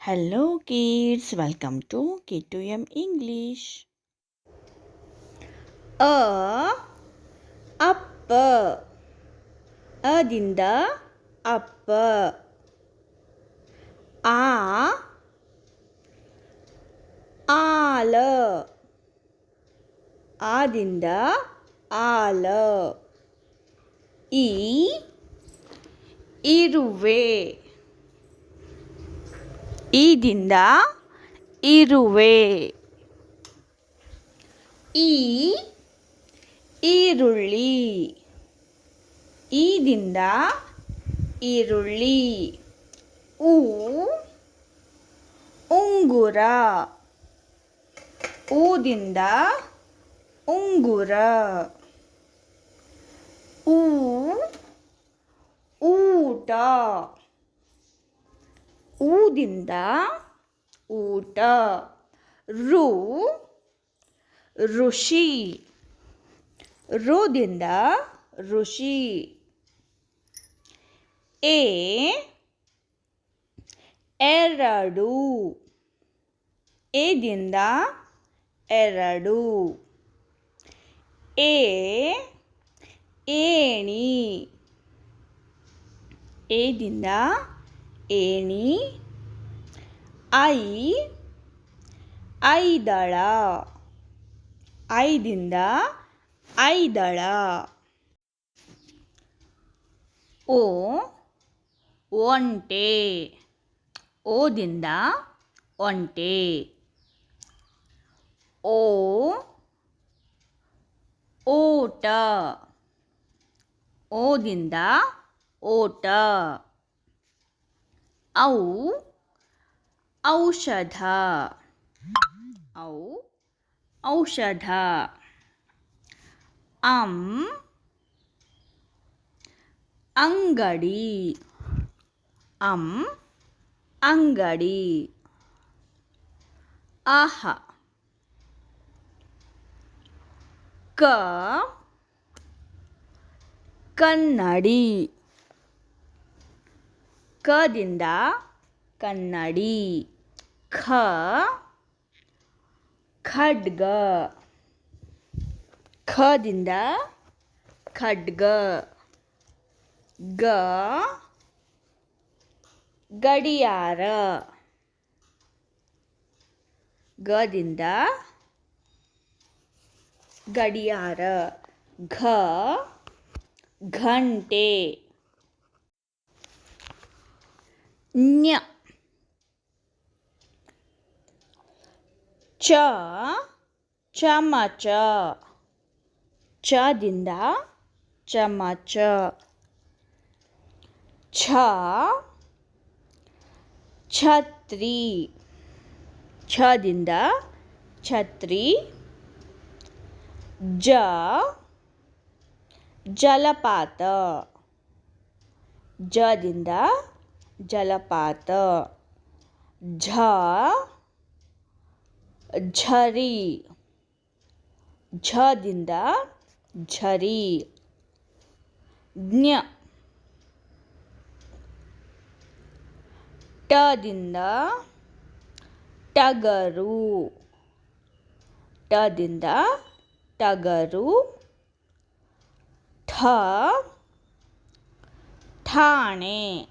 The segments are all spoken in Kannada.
Hello kids, welcome to K2M English. ಅ ಅಪ್ಪ ಅದಿಂದ ಅಪ್ಪ ಆ ಆಲ ಆದಿಂದ ಆಲ ಈ ಇರುವೆ ಈದಿಂದ ಇರುವೆ. ಈ ಈರುಳ್ಳಿ. ಈದಿಂದ ಈರುಳ್ಳಿ. ಊ ಉಂಗುರ. ಊದಿಂದ ಉಂಗುರ. ಊ ಊಟ. ಊದಿಂದ ಊಟ. ರು ಋಷಿ. ರುದಿಂದ ಋಷಿ. ಎ ಎರಡು. ಎದಿಂದ ಎರಡು. ಎ ಏಣಿ. ಏದಿಂದ ಏಣಿ ಐ ಐದಳ ಐದಿಂದ ಐದಳ. ಓ ಒಂಟೆ ಓದಿಂದ ಒಂಟೆ. ಓ ಓಟ ಓದಿಂದ ಓಟ. ಔ ಔಷಧ. ಔ ಔಷಧ. ಅಂ ಅಂಗಡಿ. ಅಂ ಅಂಗಡಿ. ಆಹ ಕ ಕನ್ನಡಿ. ಕದಿಂದ ಕನ್ನಡಿ. ಖ ಖಡ್ಗ. ಖದಿಂದ ಖಡ್ಗ. ಗ ಗಡಿಯಾರ. ಗದಿಂದ ಗಡಿಯಾರ. ಘ ಘಂಟೆ. ನ್ಯ ಚ ಚಮಚ ಚದಿಂದ ಚಮಚ ಛ ಛತ್ರಿ ಛದಿಂದ ಛತ್ರಿ ಜ ಜಲಪಾತ ಜದಿಂದ ಜಲಪಾತ. ಝ ಝರಿ. ಝದಿಂದ ಝರಿ. ಜ್ಞ ಟದಿಂದ ಟಗರು. ಟದಿಂದ ಟಗರು. ಠ ಠಾಣೆ.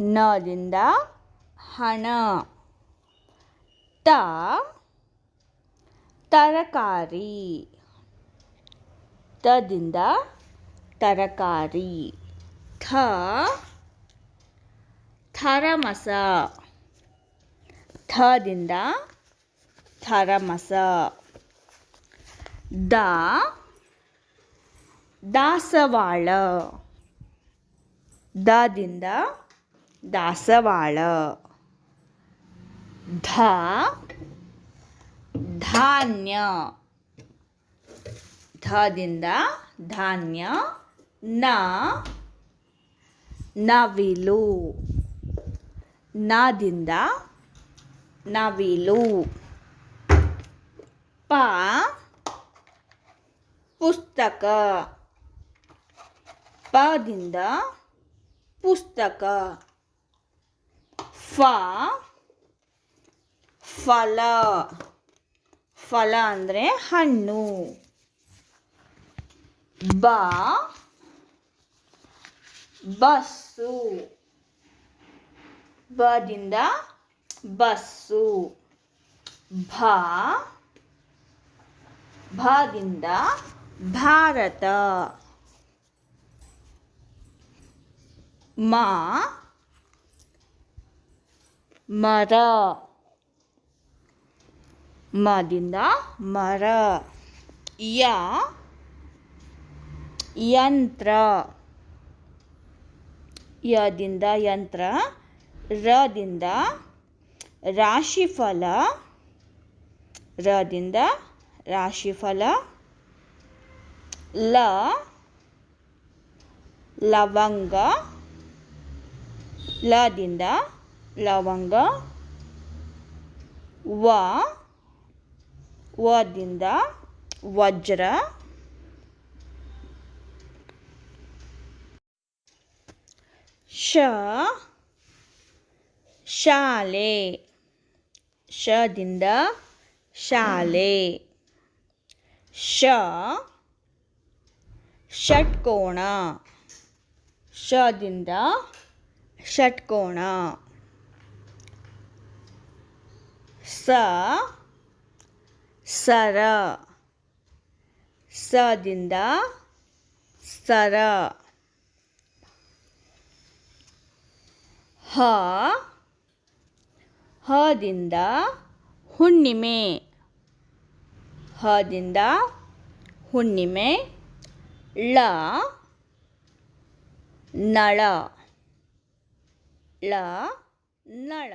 ನದಿಂದ ಹಣ. ತ ತರಕಾರಿ. ತದಿಂದ ತರಕಾರಿ. ಥ ಥರಮಸ. ಥದಿಂದ ಥರಮಸ. ದ ದಾಸವಾಳ. ದದಿಂದ ದಾಸವಾಳ. ಧ ಧಾನ್ಯ. ಧದಿಂದ ಧಾನ್ಯ ನ ನವಿಲು. ನದಿಂದ ನವಿಲು. ಪ ಪುಸ್ತಕ. ಪದಿಂದ ಪುಸ್ತಕ. ಫ ಫಲ ಫಲ ಅಂದರೆ ಹಣ್ಣು. ಬ ಬಸ್ಸು. ಬದಿಂದ ಬಸ್ಸು. ಭ ಭದಿಂದ ಭಾರತ. ಮ ಮರ. ಮದಿಂದ ಮರ. ಯ. ಯಂತ್ರ. ಯದಿಂದ ಯಂತ್ರ. ರದಿಂದ ರಾಶಿಫಲ. ರದಿಂದ ರಾಶಿಫಲ. ಲ. ಲವಂಗ. ಲದಿಂದ ಲವಂಗ ವ ವದಿಂದ ವಜ್ರ. ಶ ಶಾಲೆ. ಶದಿಂದ ಶಾಲೆ. ಶ ಷಟ್ಕೋಣ. ಶದಿಂದ ಷಟ್ಕೋಣ. ಸ ಸರ. ಸದಿಂದ ಸರ. ಹ ಹದಿಂದ ಹುಣ್ಣಿಮೆ. ಹದಿಂದ ಹುಣ್ಣಿಮೆ. ಳ ನಳ. ಳ ನಳ.